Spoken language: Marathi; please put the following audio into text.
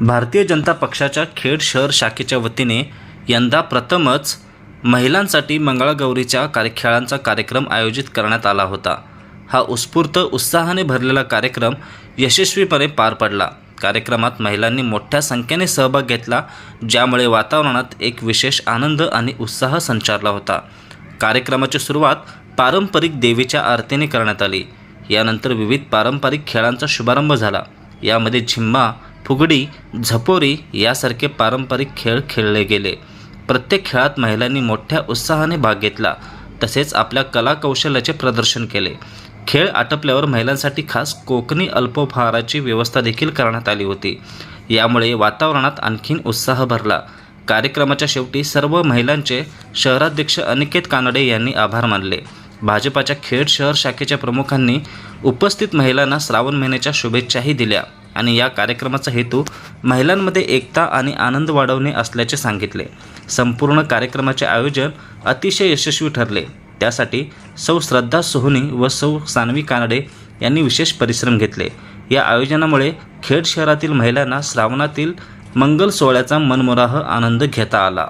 भारतीय जनता पक्षाच्या खेड शहर शाखेच्या वतीने यंदा प्रथमच महिलांसाठी मंगळागौरीच्या कार्य खेळांचा कार्यक्रम आयोजित करण्यात आला होता. हा उत्स्फूर्त उत्साहाने भरलेला कार्यक्रम यशस्वीपणे पार पडला. कार्यक्रमात महिलांनी मोठ्या संख्येने सहभाग घेतला ज्यामुळे वातावरणात एक विशेष आनंद आणि उत्साह संचारला होता. कार्यक्रमाची सुरुवात पारंपरिक देवीच्या आरतीने करण्यात आली. यानंतर विविध पारंपरिक खेळांचा शुभारंभ झाला. यामध्ये झिम्मा फुगडी झपोरी यासारखे पारंपरिक खेळ खेळले गेले. प्रत्येक खेळात महिलांनी मोठ्या उत्साहाने भाग घेतला तसेच आपल्या कलाकौशल्याचे प्रदर्शन केले. खेळ आटपल्यावर महिलांसाठी खास कोकणी अल्पोपहाराची व्यवस्था देखील करण्यात आली होती. यामुळे वातावरणात आणखीन उत्साह भरला. कार्यक्रमाच्या शेवटी सर्व महिलांचे शहराध्यक्ष अनिकेत कानडे यांनी आभार मानले. भाजपाच्या खेड शहर शाखेच्या प्रमुखांनी उपस्थित महिलांना श्रावण महिन्याच्या शुभेच्छाही दिल्या. आणि या कार्यक्रमाचा हेतू महिलांमध्ये एकता आणि आनंद वाढवणे असल्याचे सांगितले. संपूर्ण कार्यक्रमाचे आयोजन अतिशय यशस्वी ठरले. त्यासाठी सौ श्रद्धा सोहनी व सौ सानवी कानडे यांनी विशेष परिश्रम घेतले. या आयोजनामुळे खेड शहरातील महिलांना श्रावणातील मंगल सोहळ्याचा मनमोराह आनंद घेता आला.